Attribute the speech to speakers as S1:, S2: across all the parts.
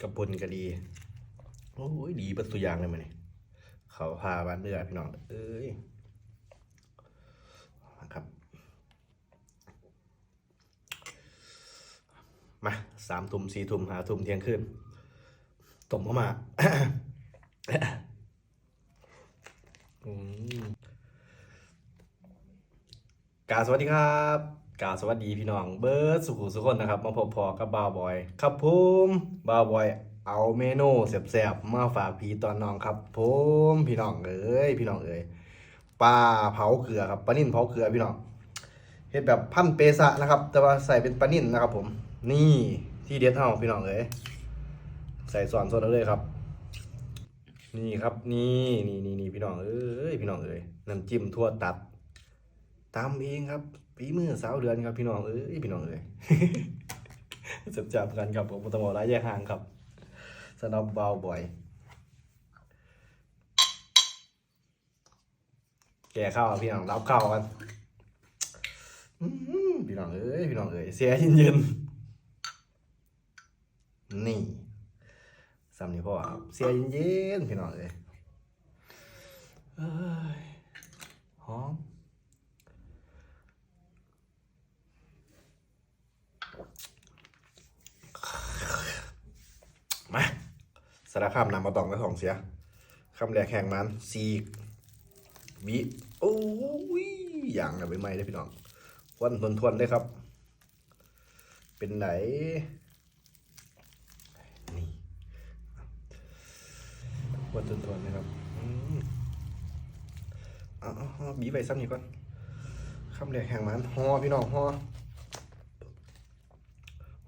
S1: กระปุนก็ดี โอ้ยดีประตูยางเลยมันนี่เขาพาบ้านเดือพี่น้องเอ้ยครับ มาสามทุ่มสี่ทุ่มหาทุ่มเที่ยงคืนต้มเข้ามามกาบสวัสดีครับ กาสวัสดีพี่น้องเบิร์ดสุขุสุขคนนะครับ มาพบพอกับบาวบอย ครับผมบาวบอย เอาเมนูแซ่บๆมาฝากพี่ตอนน้องครับผมพี่น้องเอ้ยพี่น้องเอ้ยปลาเผาเกลือครับปลานิ่นเผาเกลือพี่น้องเฮ็ดแบบพันเปซะนะครับ แต่ว่าใส่เป็นปลานิ่นนะครับ ผม นี่ที่เด็ดเฮาพี่น้องเอ้ยใส่ส่วนส่วนเอาเลยครับ นี่ครับนี่นี่นี่นี่พี่น้องเอ้ยพี่น้องเอ้ยน้ำจิ้มทั่วตัดตามเองครับ ฝีมือสาวเดือนครับพี่น้องเอ้ยพี่น้องเอ้ยจับจับกันครับผมต้องบอกระยะห่างครับสำหรับเบาบ่อย แก่ข้าวพี่น้องรับข้าวกันพี่น้องเอ้ยพี่น้องเอ้ยเสียเย็นๆนี่ซ้ำนี่พ่อเสียเย็นๆพี่น้องเอ้ยหอมมาสารคามนำมาตองไว้ของเสียคำแรกแข่งมันสีวิโอ้ยอย่างนะไปไหมได้พี่น้องวันทวนทวนๆได้ครับ เป็นไหนนี่วันทวนๆนะครับอ๋อาบีไปซ้ำนี่ก่อนคำแรกแห่งมันฮอพี่น้องฮอ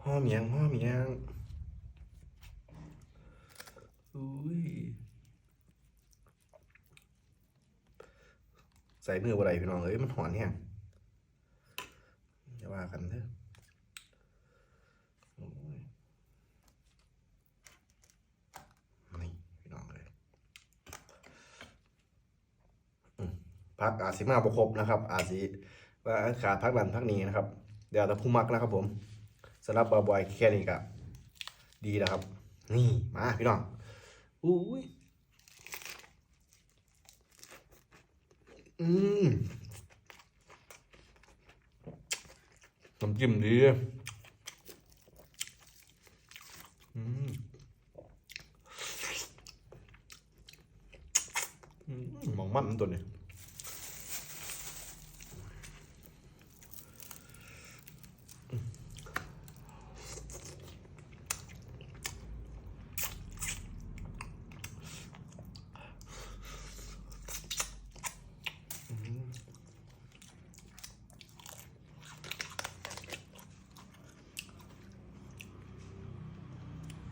S1: ฮอเมียงฮอเมียงอุ้ย ใส่มือบ่ได้พี่น้องเอ้ยมันหอนแห้งอย่าว่ากันเถอะนี่พี่น้องเลยพักอาจสิมาบครบนะครับ อาจสิว่าขาดพักหลันพักนี้นะครับ เดี๋ยวแต่ผู้มักนะครับผมสำหรับบอยแค่นี้ก็ดีแล้วครับ นี่มาพี่น้องอุ้ย อืมน้ำจิ้มดีอืมมมองมันตัวนี้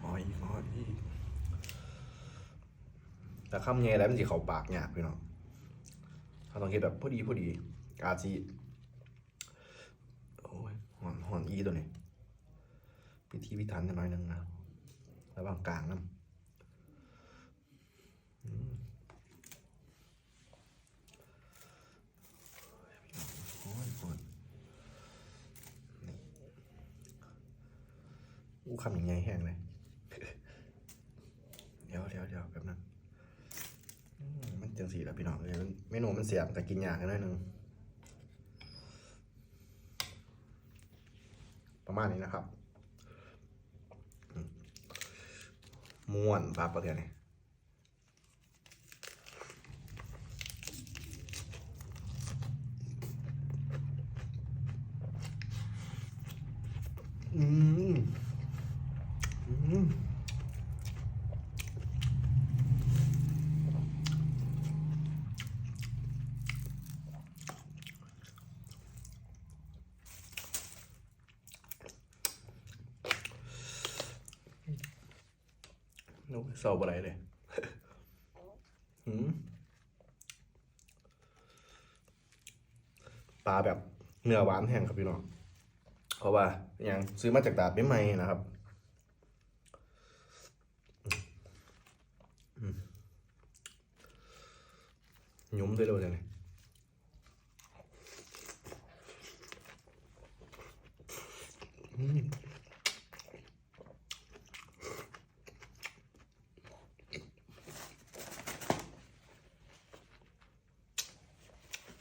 S1: อ๋ออีกอ๋ออีก แต่คำเงยแล้วมันสิเข้าปากยากพี่น้องถ้าต้องคิดแบบพอดีพอดีอาจสิโอ้ยหอนหอนอีตัวนี้พิธีพิธันกันหน่อยหนึงนะระหว่างกลางน้ำอืมโอ้ยโอ้ยนี่อู้คำยังไงแห้งเลย เดี๋ยวเดี๋ยวเดี๋ยวแบบนั้นอืมมันจังสีแล้ว พี่น้องเลยมันเมนูมันเสียบแต่กินยากกันหน่อยนึงประมาณนี้นะครับมม่วนปลาประเดียวนี้อืมอืม เศร้าอะไรเลยหืมปลาแบบเนื้อหวานแห้งครับพี่น้องเพราะว่าอย่างซื้อมาจากตลาดไม่ใหม่นะครับอืมยุ่มได้เลยเนี่ย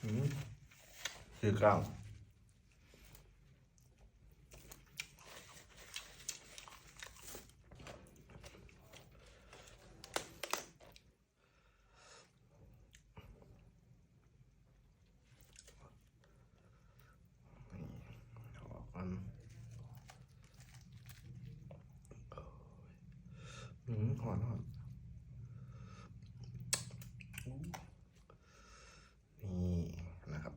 S1: อืม คือเก้านี่ออมนอืมหอนหอนนี่นะครับ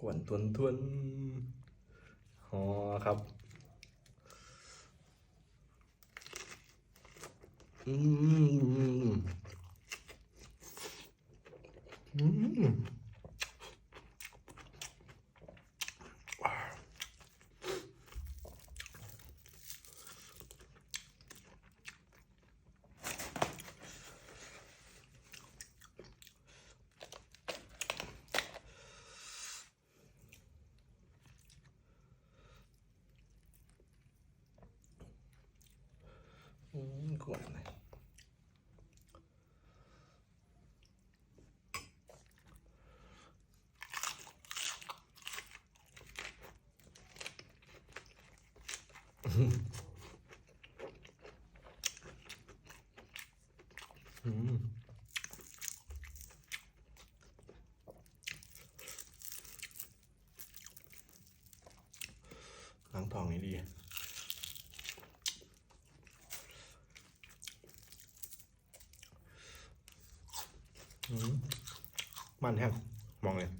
S1: ก วนทวนทวนหอครับ อืม อืม อืมกวนเลยอืมล้างทองให้ดี อื มันแห้งมองเลย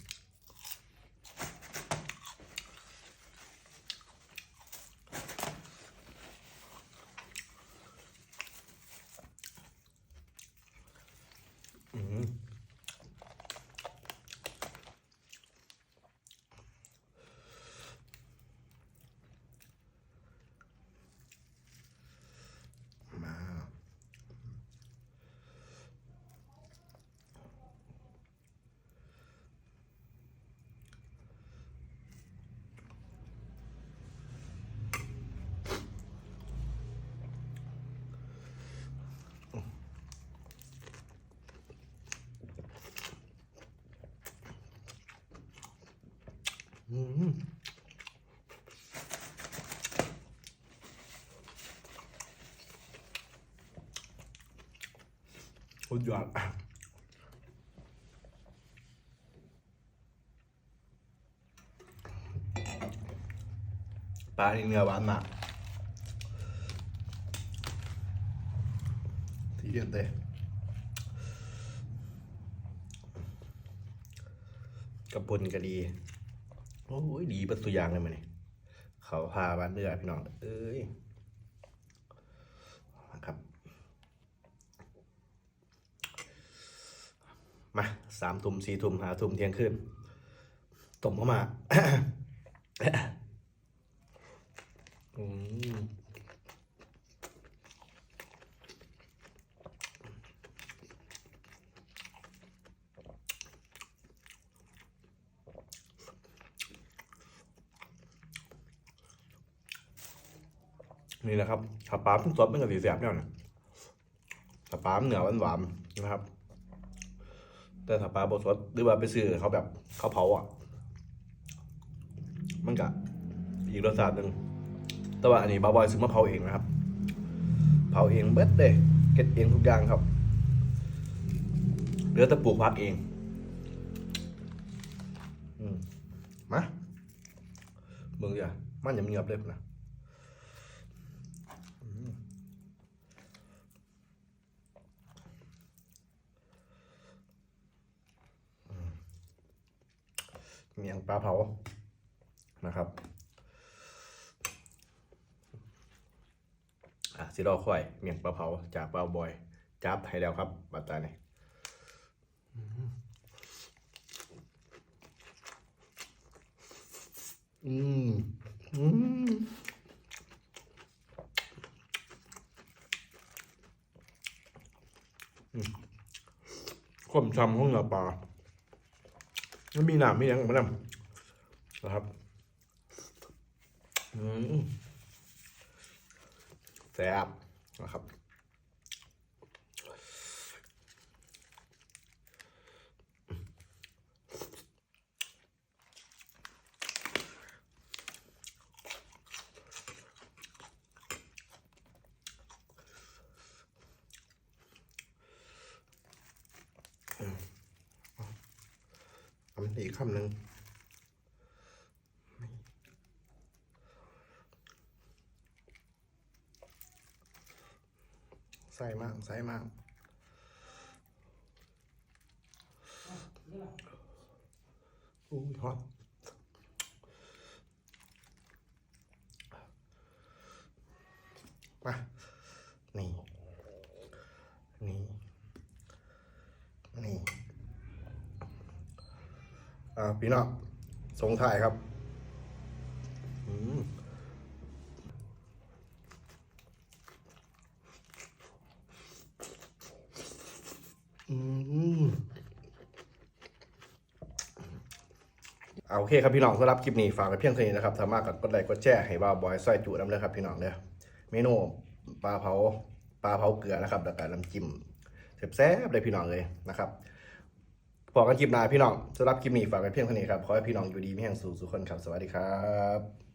S1: อืมมา อืม สุดยอดปลาที่เนื้อหวานมากที่เดียนเต้กระปุนก็ดี โอ้ย ดีเป็นตัวอย่างเลยมันนี่เขาพาบ้านเรือพี่น้อง เอ้ยนะครับ มาสามทุ่มสี่ทุ่มหาทุ่มเที่ยงคืนต้มเข้ามาอืมนี่นะครับถ้าปลาเพิ่งสดมันก็สีแสบเนี่ยนะถ้าปลาเหนือหวานๆนะครับ แต่ถ้าปลาบดสดหรือว่าไปซื้อเขาแบบเขาเผาอะ มันก็อีกรสชาติหนึ่งแต่ว่าอันนี้บาบอยซื้อมาเผาเองนะครับ เผาเองเบิดเลยเก็ดเองทุกอย่างครับเหลือแต่ปลูกพักเองอมมาเบิ่งอย่ามันย่าเงียบเลยนะ เมียงปลาเผานะครับอะสิรอค่อยเมียงปลาเผาจากปลาบอยจับให้แล้วครับบัตตานี่อืม อืมอืมความชำของเนื้อปลา มันมีหนามมีอย่างมันนำนะครับอืมแซ่บนะครับ อ อีกคำหนึ่งใส่มากใส่มากอุ้ยฮอตมา นี่ นี่ นี่ อ่า พี่น้องส่งถ่ายครับอืมเอาโอเคครับพี่น้องสำหรับคลิปนี้ฝากไว้เพียงเท่านี้นะครับสามารถกดไลค์กดแชร์ให้บ่าวบอยซอยจุน้ำเลยครับพี่น้องเด้อเมนูปลาเผาปลาเผาเกลือนะครับแล้วก็น้ำจิ้มแซ่บๆเลยพี่น้องเลยนะครับ พอกันคลิปหน้าพี่น้องสำหรับคลิปนี้ฝากไว้เพียงเท่านี้ครับ ขอให้พี่น้องอยู่ดีมีแห่งสู่สุขคนครับ สวัสดีครับ